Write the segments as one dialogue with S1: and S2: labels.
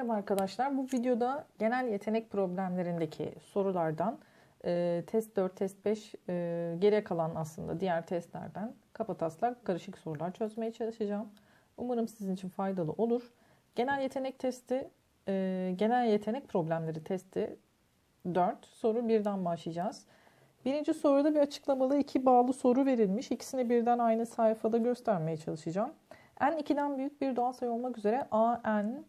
S1: Merhaba arkadaşlar. Bu videoda genel yetenek problemlerindeki sorulardan e, test 4, test 5 e, geriye kalan aslında diğer testlerden kapataslar karışık sorular çözmeye çalışacağım. Umarım sizin için faydalı olur. Genel yetenek testi, e, genel yetenek problemleri testi 4 soru birden başlayacağız. Birinci soruda bir açıklamalı iki bağlı soru verilmiş. İkisini birden aynı sayfada göstermeye çalışacağım. n 2'den büyük bir doğal sayı olmak üzere a n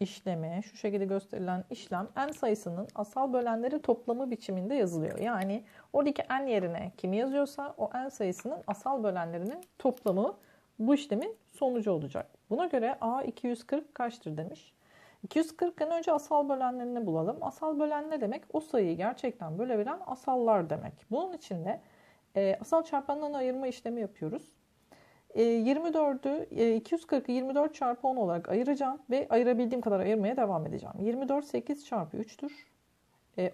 S1: işlemi, şu şekilde gösterilen işlem n sayısının asal bölenleri toplamı biçiminde yazılıyor. Yani oradaki n yerine kimi yazıyorsa o n sayısının asal bölenlerinin toplamı bu işlemin sonucu olacak. Buna göre a 240 kaçtır demiş. 240'ın önce asal bölenlerini bulalım. Asal bölen ne demek? O sayıyı gerçekten bölebilen asallar demek. Bunun için de e, asal çarpanlarını ayırma işlemi yapıyoruz. 24'ü 240'ı 24 çarpı 10 olarak ayıracağım ve ayırabildiğim kadar ayırmaya devam edeceğim. 24 8 çarpı 3'tür.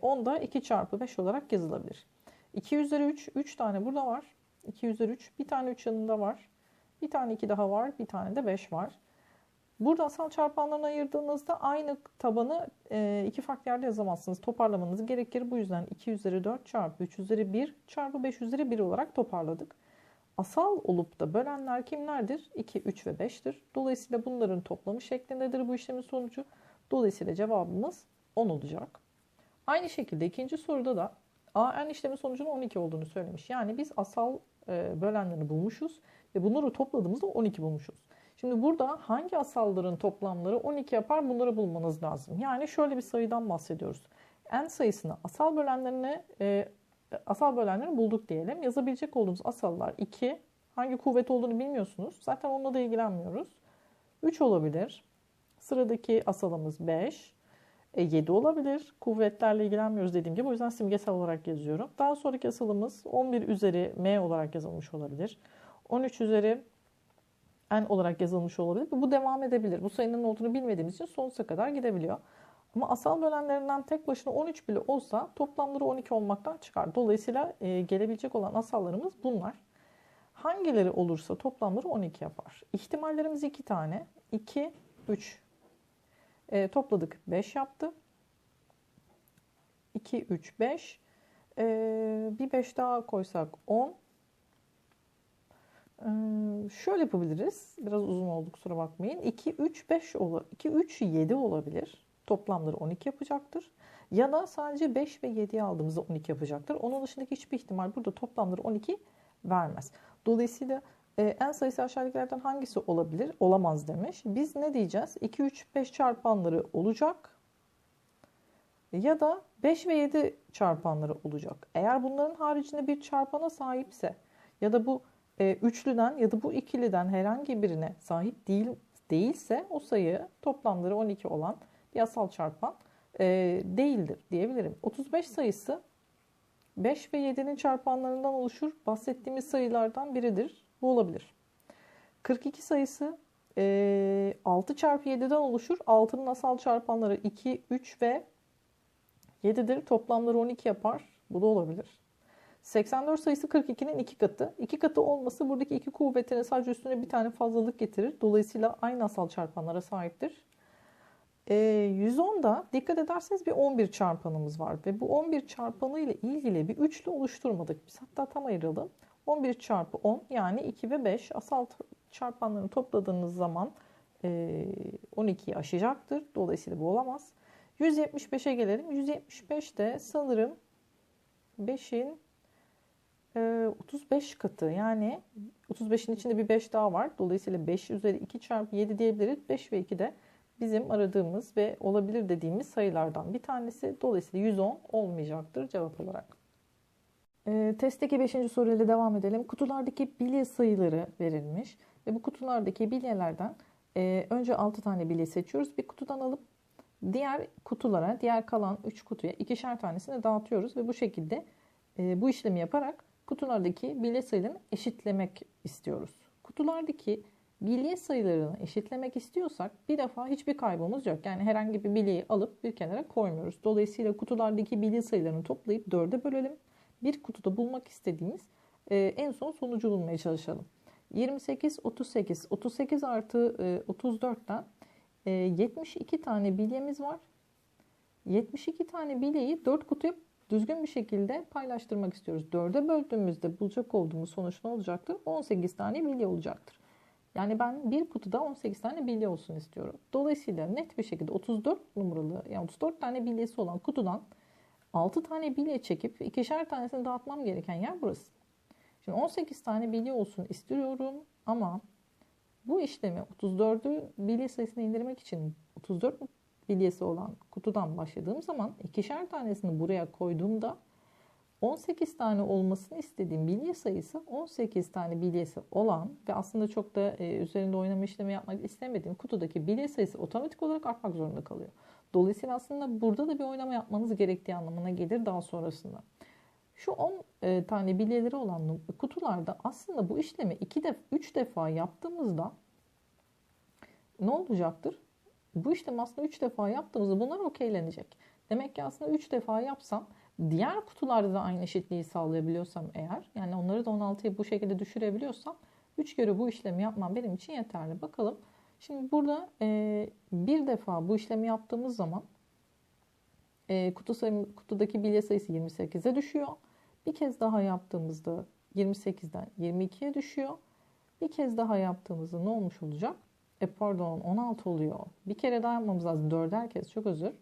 S1: 10 da 2 çarpı 5 olarak yazılabilir. 2 üzeri 3, 3 tane burada var. 2 üzeri 3, bir tane 3 yanında var. Bir tane 2 daha var, bir tane de 5 var. Burada asal çarpanlarını ayırdığınızda aynı tabanı e, iki farklı yerde yazamazsınız. Toparlamanız gerekir. Bu yüzden 2 üzeri 4 çarpı 3 üzeri 1 çarpı 5 üzeri 1 olarak toparladık. Asal olup da bölenler kimlerdir? 2, 3 ve 5'tir. Dolayısıyla bunların toplamı şeklindedir bu işlemin sonucu. Dolayısıyla cevabımız 10 olacak. Aynı şekilde ikinci soruda da AN işlemin sonucunun 12 olduğunu söylemiş. Yani biz asal e, bölenlerini bulmuşuz ve bunları topladığımızda 12 bulmuşuz. Şimdi burada hangi asalların toplamları 12 yapar bunları bulmanız lazım. Yani şöyle bir sayıdan bahsediyoruz. N sayısını asal bölenlerine e, asal bölenleri bulduk diyelim. Yazabilecek olduğumuz asallar 2. Hangi kuvvet olduğunu bilmiyorsunuz. Zaten onunla da ilgilenmiyoruz. 3 olabilir. Sıradaki asalımız 5. E, 7 olabilir. Kuvvetlerle ilgilenmiyoruz dediğim gibi. O yüzden simgesel olarak yazıyorum. Daha sonraki asalımız 11 üzeri m olarak yazılmış olabilir. 13 üzeri n olarak yazılmış olabilir. Bu devam edebilir. Bu sayının olduğunu bilmediğimiz için sonsuza kadar gidebiliyor. Ama asal bölenlerinden tek başına 13 bile olsa toplamları 12 olmaktan çıkar. Dolayısıyla e, gelebilecek olan asallarımız bunlar. Hangileri olursa toplamları 12 yapar. İhtimallerimiz 2 tane. 2, 3. E, topladık 5 yaptı. 2, 3, 5. E, bir 5 daha koysak 10. E, şöyle yapabiliriz. Biraz uzun oldu kusura bakmayın. 2, 3, 5 olur. 2, 3, 7 olabilir toplamları 12 yapacaktır. Ya da sadece 5 ve 7'yi aldığımızda 12 yapacaktır. Onun dışındaki hiçbir ihtimal burada toplamları 12 vermez. Dolayısıyla e, en sayısı aşağıdakilerden hangisi olabilir? Olamaz demiş. Biz ne diyeceğiz? 2, 3, 5 çarpanları olacak. Ya da 5 ve 7 çarpanları olacak. Eğer bunların haricinde bir çarpana sahipse ya da bu e, üçlüden ya da bu ikiliden herhangi birine sahip değil değilse o sayı toplamları 12 olan bir asal çarpan e, değildir diyebilirim. 35 sayısı 5 ve 7'nin çarpanlarından oluşur. Bahsettiğimiz sayılardan biridir. Bu olabilir. 42 sayısı e, 6 çarpı 7'den oluşur. 6'nın asal çarpanları 2, 3 ve 7'dir. Toplamları 12 yapar. Bu da olabilir. 84 sayısı 42'nin 2 katı. 2 katı olması buradaki iki kuvvetine sadece üstüne bir tane fazlalık getirir. Dolayısıyla aynı asal çarpanlara sahiptir. E, ee, 110'da dikkat ederseniz bir 11 çarpanımız var ve bu 11 çarpanı ile ilgili bir üçlü oluşturmadık. Biz hatta tam ayıralım. 11 çarpı 10 yani 2 ve 5 asal çarpanlarını topladığınız zaman e, 12'yi aşacaktır. Dolayısıyla bu olamaz. 175'e gelelim. 175 de sanırım 5'in 35 katı yani 35'in içinde bir 5 daha var. Dolayısıyla 5 üzeri 2 çarpı 7 diyebiliriz. 5 ve 2 de bizim aradığımız ve olabilir dediğimiz sayılardan bir tanesi. Dolayısıyla 110 olmayacaktır cevap olarak. E, testteki 5. soruyla devam edelim. Kutulardaki bilye sayıları verilmiş ve bu kutulardaki bilyelerden e, önce 6 tane bilye seçiyoruz. Bir kutudan alıp diğer kutulara, diğer kalan 3 kutuya ikişer tanesini dağıtıyoruz ve bu şekilde e, bu işlemi yaparak kutulardaki bilye sayılarını eşitlemek istiyoruz. Kutulardaki bilye sayılarını eşitlemek istiyorsak bir defa hiçbir kaybımız yok. Yani herhangi bir bilyeyi alıp bir kenara koymuyoruz. Dolayısıyla kutulardaki bilye sayılarını toplayıp dörde bölelim. Bir kutuda bulmak istediğimiz e, en son sonucu bulmaya çalışalım. 28, 38, 38 artı e, 34'ten e, 72 tane bilyemiz var. 72 tane bilyeyi 4 kutuya düzgün bir şekilde paylaştırmak istiyoruz. 4'e böldüğümüzde bulacak olduğumuz sonuç ne olacaktır? 18 tane bilye olacaktır. Yani ben bir kutuda 18 tane bilye olsun istiyorum. Dolayısıyla net bir şekilde 34 numaralı yani 34 tane bilyesi olan kutudan 6 tane bilye çekip ikişer tanesini dağıtmam gereken yer burası. Şimdi 18 tane bilye olsun istiyorum ama bu işlemi 34'ü bilye sayısını indirmek için 34 bilyesi olan kutudan başladığım zaman ikişer tanesini buraya koyduğumda 18 tane olmasını istediğim bilye sayısı 18 tane bilyesi olan ve aslında çok da e, üzerinde oynama işlemi yapmak istemediğim kutudaki bilye sayısı otomatik olarak artmak zorunda kalıyor. Dolayısıyla aslında burada da bir oynama yapmanız gerektiği anlamına gelir daha sonrasında. Şu 10 e, tane bilyeleri olan kutularda aslında bu işlemi 2 def 3 defa yaptığımızda ne olacaktır? Bu işlemi aslında 3 defa yaptığımızda bunlar okeylenecek. Demek ki aslında 3 defa yapsam diğer kutularda da aynı eşitliği sağlayabiliyorsam eğer yani onları da 16'ya bu şekilde düşürebiliyorsam 3 kere bu işlemi yapmam benim için yeterli. Bakalım şimdi burada e, bir defa bu işlemi yaptığımız zaman e, kutu sayı, kutudaki bilye sayısı 28'e düşüyor. Bir kez daha yaptığımızda 28'den 22'ye düşüyor. Bir kez daha yaptığımızda ne olmuş olacak? E pardon 16 oluyor. Bir kere daha yapmamız lazım. Dörder kez çok özür.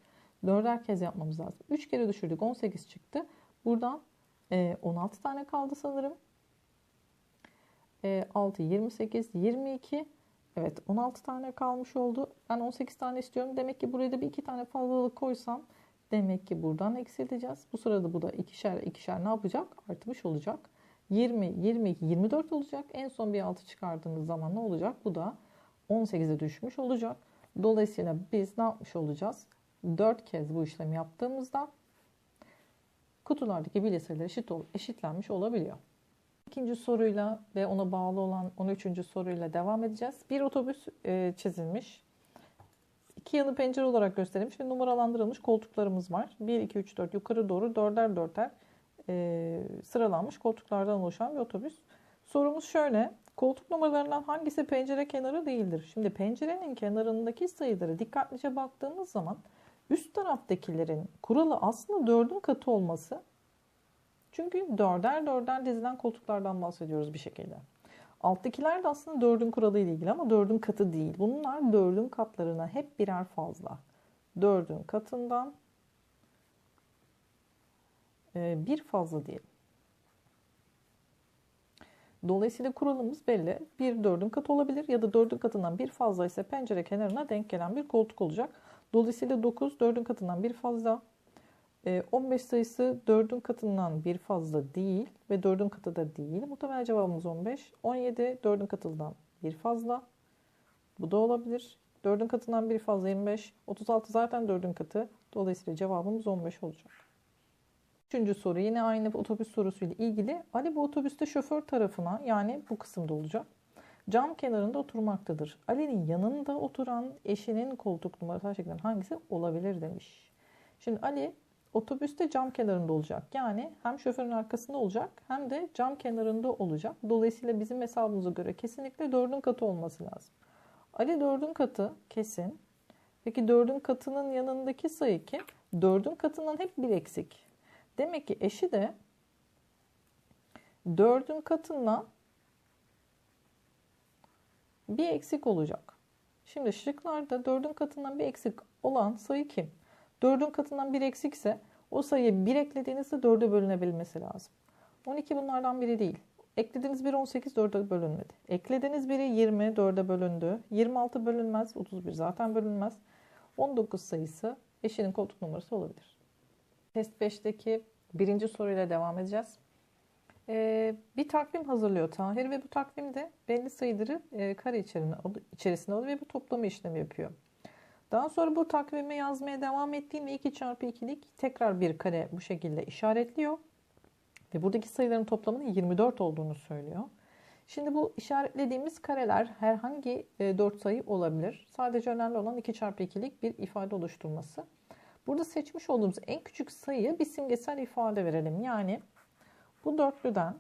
S1: Dörder kez yapmamız lazım. 3 kere düşürdük 18 çıktı. Buradan e, 16 tane kaldı sanırım. E, 6, 28, 22. Evet 16 tane kalmış oldu. Ben 18 tane istiyorum. Demek ki buraya da bir iki tane fazlalık koysam demek ki buradan eksilteceğiz. Bu sırada bu da ikişer ikişer ne yapacak? Artmış olacak. 20, 22, 24 olacak. En son bir 6 çıkardığımız zaman ne olacak? Bu da 18'e düşmüş olacak. Dolayısıyla biz ne yapmış olacağız? 4 kez bu işlemi yaptığımızda kutulardaki bilye eşit, eşitlenmiş olabiliyor. İkinci soruyla ve ona bağlı olan 13. soruyla devam edeceğiz. Bir otobüs e, çizilmiş. İki yanı pencere olarak gösterilmiş ve numaralandırılmış koltuklarımız var. 1, 2, 3, 4 yukarı doğru dörder dörder e, sıralanmış koltuklardan oluşan bir otobüs. Sorumuz şöyle. Koltuk numaralarından hangisi pencere kenarı değildir? Şimdi pencerenin kenarındaki sayıları dikkatlice baktığımız zaman üst taraftakilerin kuralı aslında dördün katı olması. Çünkü dörder dörder dizilen koltuklardan bahsediyoruz bir şekilde. Alttakiler de aslında dördün kuralı ile ilgili ama dördün katı değil. Bunlar dördün katlarına hep birer fazla. Dördün katından e, bir fazla diyelim. Dolayısıyla kuralımız belli. Bir dördün katı olabilir ya da dördün katından bir fazla ise pencere kenarına denk gelen bir koltuk olacak. Dolayısıyla 9 dördün katından bir fazla. 15 sayısı 4'ün katından bir fazla değil ve 4'ün katı da değil. Muhtemelen cevabımız 15. 17 4'ün katından bir fazla. Bu da olabilir. 4'ün katından bir fazla 25. 36 zaten 4'ün katı. Dolayısıyla cevabımız 15 olacak. Üçüncü soru yine aynı otobüs sorusuyla ilgili. Ali bu otobüste şoför tarafına yani bu kısımda olacak. Cam kenarında oturmaktadır. Ali'nin yanında oturan eşinin koltuk numarası aşağıdakilerden hangisi olabilir demiş. Şimdi Ali otobüste cam kenarında olacak. Yani hem şoförün arkasında olacak hem de cam kenarında olacak. Dolayısıyla bizim hesabımıza göre kesinlikle dördün katı olması lazım. Ali dördün katı kesin. Peki dördün katının yanındaki sayı kim? Dördün katından hep bir eksik. Demek ki eşi de dördün katından bir eksik olacak. Şimdi şıklarda dördün katından bir eksik olan sayı kim? Dördün katından bir eksikse o sayıya bir eklediğinizde dörde bölünebilmesi lazım. 12 bunlardan biri değil. Eklediğiniz biri 18 dörde bölünmedi. Eklediğiniz biri 20 dörde bölündü. 26 bölünmez. 31 zaten bölünmez. 19 sayısı eşinin koltuk numarası olabilir. Test 5'teki birinci soruyla devam edeceğiz. Ee, bir takvim hazırlıyor Tahir ve bu takvimde belli sayıları e, kare içerisinde alıyor ve bu toplama işlemi yapıyor. Daha sonra bu takvime yazmaya devam ettiğinde 2 çarpı 2'lik tekrar bir kare bu şekilde işaretliyor. Ve buradaki sayıların toplamının 24 olduğunu söylüyor. Şimdi bu işaretlediğimiz kareler herhangi 4 e, sayı olabilir. Sadece önemli olan 2 çarpı 2'lik bir ifade oluşturması. Burada seçmiş olduğumuz en küçük sayı bir simgesel ifade verelim. Yani bu dörtlüden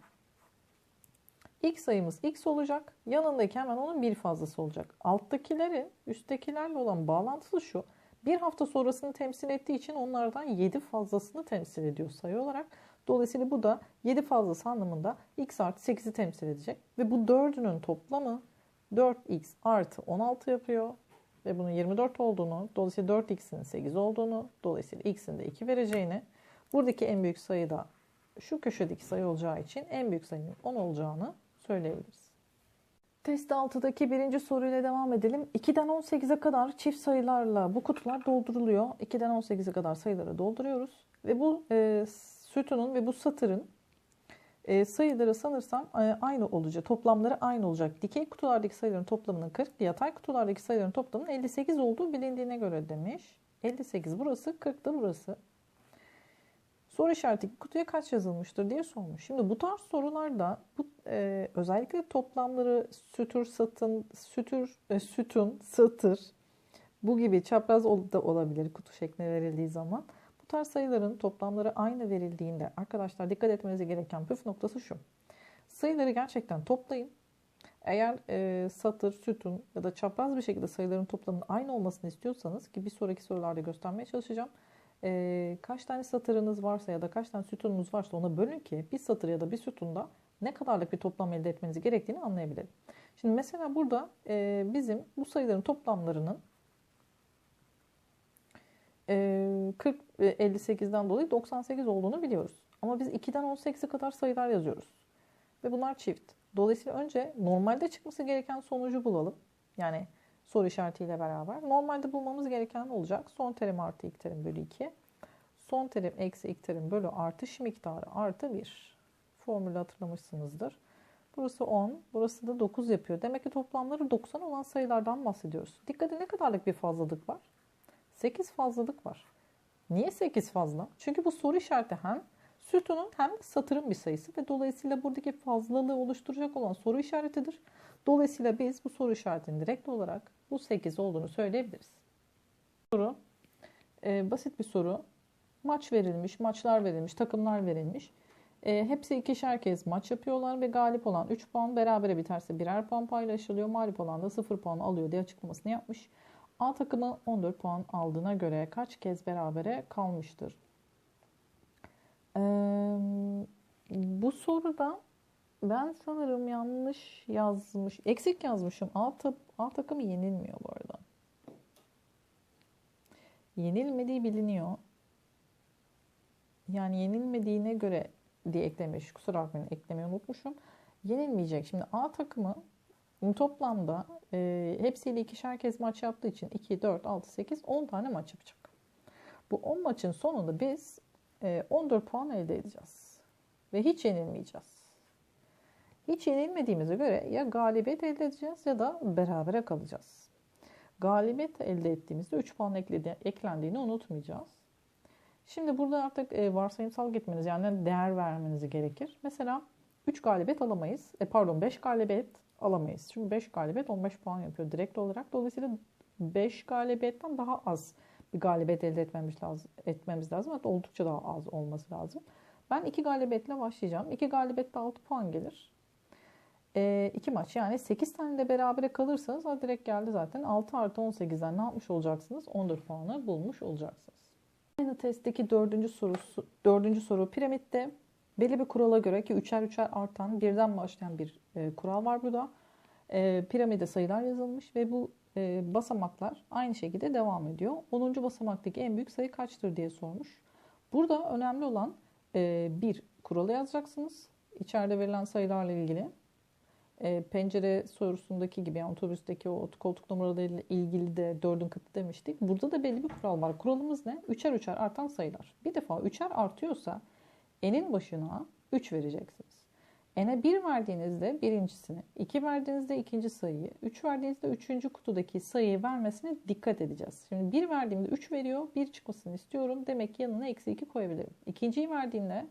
S1: İlk sayımız x olacak. Yanındaki hemen onun bir fazlası olacak. Alttakileri üsttekilerle olan bağlantısı şu. Bir hafta sonrasını temsil ettiği için onlardan 7 fazlasını temsil ediyor sayı olarak. Dolayısıyla bu da 7 fazlası anlamında x artı 8'i temsil edecek. Ve bu dördünün toplamı 4x artı 16 yapıyor. Ve bunun 24 olduğunu, dolayısıyla 4x'in 8 olduğunu, dolayısıyla x'in de 2 vereceğini, buradaki en büyük sayı da şu köşedeki sayı olacağı için en büyük sayının 10 olacağını söyleyebiliriz. Test 6'daki birinci soruyla devam edelim. 2'den 18'e kadar çift sayılarla bu kutular dolduruluyor. 2'den 18'e kadar sayıları dolduruyoruz. Ve bu e, sütunun ve bu satırın e, sayıları sanırsam e, aynı olacak. Toplamları aynı olacak. Dikey kutulardaki sayıların toplamının 40, yatay kutulardaki sayıların toplamının 58 olduğu bilindiğine göre demiş. 58 burası, 40 da burası. Soru işareti kutuya kaç yazılmıştır diye sormuş. Şimdi bu tarz sorularda bu e, özellikle toplamları sütür, satın, sütür, e, sütun, satır bu gibi çapraz da olabilir kutu şeklinde verildiği zaman. Bu tarz sayıların toplamları aynı verildiğinde arkadaşlar dikkat etmeniz gereken püf noktası şu. Sayıları gerçekten toplayın. Eğer e, satır, sütun ya da çapraz bir şekilde sayıların toplamının aynı olmasını istiyorsanız ki bir sonraki sorularda göstermeye çalışacağım e, kaç tane satırınız varsa ya da kaç tane sütununuz varsa ona bölün ki bir satır ya da bir sütunda ne kadarlık bir toplam elde etmeniz gerektiğini anlayabilirim. Şimdi mesela burada e, bizim bu sayıların toplamlarının e, 40 58'den dolayı 98 olduğunu biliyoruz. Ama biz 2'den 18'e kadar sayılar yazıyoruz. Ve bunlar çift. Dolayısıyla önce normalde çıkması gereken sonucu bulalım. Yani soru işaretiyle beraber. Normalde bulmamız gereken olacak? Son terim artı ilk terim bölü 2. Son terim eksi ilk terim bölü artış miktarı artı 1. Formülü hatırlamışsınızdır. Burası 10, burası da 9 yapıyor. Demek ki toplamları 90 olan sayılardan bahsediyoruz. Dikkat edin ne kadarlık bir fazlalık var? 8 fazlalık var. Niye 8 fazla? Çünkü bu soru işareti hem sütunun hem de satırın bir sayısı ve dolayısıyla buradaki fazlalığı oluşturacak olan soru işaretidir. Dolayısıyla biz bu soru işaretinin direkt olarak bu 8 olduğunu söyleyebiliriz. Soru e, basit bir soru. Maç verilmiş, maçlar verilmiş, takımlar verilmiş. E, hepsi ikişer kez maç yapıyorlar ve galip olan 3 puan, berabere biterse birer puan paylaşılıyor. Mağlup olan da 0 puan alıyor diye açıklamasını yapmış. A takımı 14 puan aldığına göre kaç kez berabere kalmıştır? Ee, bu soruda ben sanırım yanlış yazmış. Eksik yazmışım. A, ta, A takımı yenilmiyor bu arada. Yenilmediği biliniyor. Yani yenilmediğine göre diye eklemiş. Kusura bakmayın eklemeyi unutmuşum. Yenilmeyecek. Şimdi A takımı toplamda e, hepsiyle ikişer kez maç yaptığı için 2, 4, 6, 8, 10 tane maç yapacak. Bu 10 maçın sonunda biz e, 14 puan elde edeceğiz. Ve hiç yenilmeyeceğiz. Hiç yenilmediğimize göre ya galibiyet elde edeceğiz ya da berabere kalacağız. Galibiyet elde ettiğimizde 3 puan ekledi, eklendiğini unutmayacağız. Şimdi burada artık e, varsayımsal gitmeniz yani değer vermeniz gerekir. Mesela 3 galibiyet alamayız. E, pardon 5 galibiyet alamayız. Çünkü 5 galibiyet 15 puan yapıyor direkt olarak. Dolayısıyla 5 galibiyetten daha az bir galibiyet elde etmemiz lazım. Etmemiz lazım. Hatta oldukça daha az olması lazım. Ben 2 galibiyetle başlayacağım. 2 galibiyette 6 puan gelir e, maç yani 8 tane de berabere kalırsanız o direkt geldi zaten. 6 artı 18'den ne yapmış olacaksınız? 14 puanı bulmuş olacaksınız. Aynı testteki dördüncü soru, dördüncü soru piramitte belli bir kurala göre ki üçer üçer artan birden başlayan bir e, kural var burada. E, piramide sayılar yazılmış ve bu e, basamaklar aynı şekilde devam ediyor. 10. basamaktaki en büyük sayı kaçtır diye sormuş. Burada önemli olan e, bir kuralı yazacaksınız. İçeride verilen sayılarla ilgili e, pencere sorusundaki gibi yani otobüsteki o koltuk numaralarıyla ilgili de dördün katı demiştik. Burada da belli bir kural var. Kuralımız ne? Üçer üçer artan sayılar. Bir defa üçer artıyorsa enin başına 3 vereceksiniz. N'e 1 verdiğinizde birincisini, 2 verdiğinizde ikinci sayıyı, 3 verdiğinizde üçüncü kutudaki sayıyı vermesine dikkat edeceğiz. Şimdi 1 verdiğimde 3 veriyor, 1 çıkmasını istiyorum. Demek ki yanına eksi 2 koyabilirim. İkinciyi verdiğimde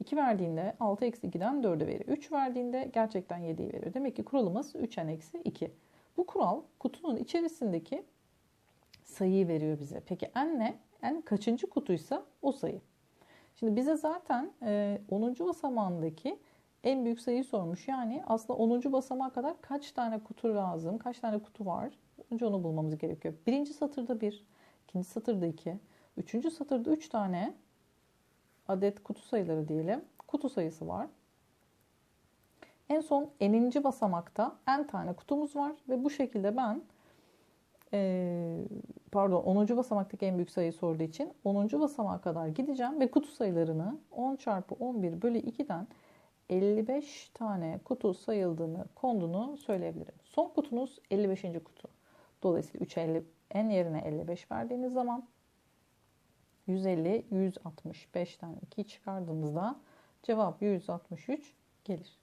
S1: 2 verdiğinde 6 eksi 2'den 4'ü veriyor. 3 verdiğinde gerçekten 7'yi veriyor. Demek ki kuralımız 3n eksi 2. Bu kural kutunun içerisindeki sayıyı veriyor bize. Peki n ne? N kaçıncı kutuysa o sayı. Şimdi bize zaten 10. basamağındaki en büyük sayıyı sormuş. Yani aslında 10. basamağa kadar kaç tane kutu lazım, kaç tane kutu var? Önce onu bulmamız gerekiyor. Birinci satırda 1, ikinci satırda 2, üçüncü satırda 3 tane adet kutu sayıları diyelim. Kutu sayısı var. En son eninci basamakta n tane kutumuz var ve bu şekilde ben e, pardon 10. basamaktaki en büyük sayıyı sorduğu için 10. basamağa kadar gideceğim ve kutu sayılarını 10 çarpı 11 bölü 2'den 55 tane kutu sayıldığını, konduğunu söyleyebilirim. Son kutunuz 55. kutu. Dolayısıyla 350 en yerine 55 verdiğiniz zaman 150, 165'ten 2 çıkardığımızda cevap 163 gelir.